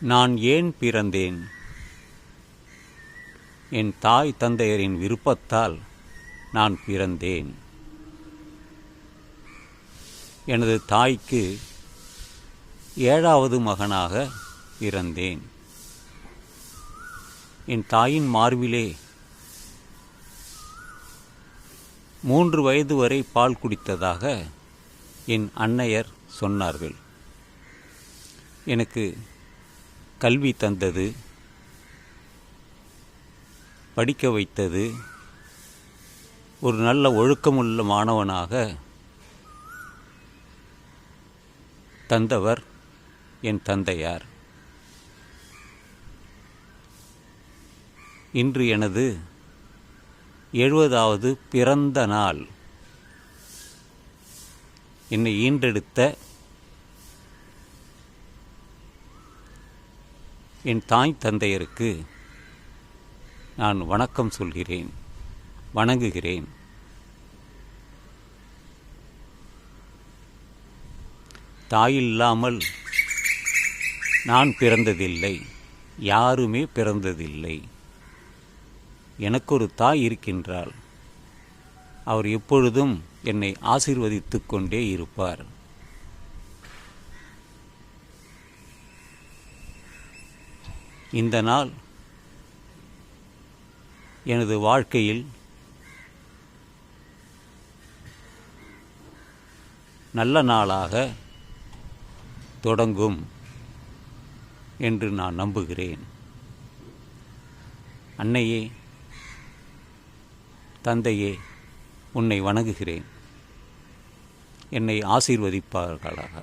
நான் ஏன் பிறந்தேன்? என் தாய் தந்தையரின் விருப்பத்தால் நான் பிறந்தேன். எனது தாய்க்கு ஏழாவது மகனாக பிறந்தேன். என் தாயின் மார்பிலே மூன்று வயது வரை பால் குடித்ததாக என் அன்னையர் சொன்னார்கள். எனக்கு கல்வி தந்தது படிக்க வைத்தது ஒரு நல்ல ஒழுக்கமுள்ள மாணவனாக தந்தவர் என் தந்தையார். இன்று எனது எழுபதாவது பிறந்த நாள். என்னை ஈன்றெடுத்த என் தாய் தந்தையருக்கு நான் வணக்கம் சொல்கிறேன் வணங்குகிறேன். தாயில்லாமல் நான் பிறந்ததில்லை யாருமே பிறந்ததில்லை. எனக்கு ஒரு தாய் இருக்கின்றாள். அவர் எப்பொழுதும் என்னை ஆசீர்வதித்துக் கொண்டே இருப்பார். இந்த நாள் எனது வாழ்க்கையில் நல்ல நாளாக தொடங்கும் என்று நான் நம்புகிறேன். அன்னையே தந்தையே உன்னை வணங்குகிறேன். என்னை ஆசீர்வதிப்பார்களாக.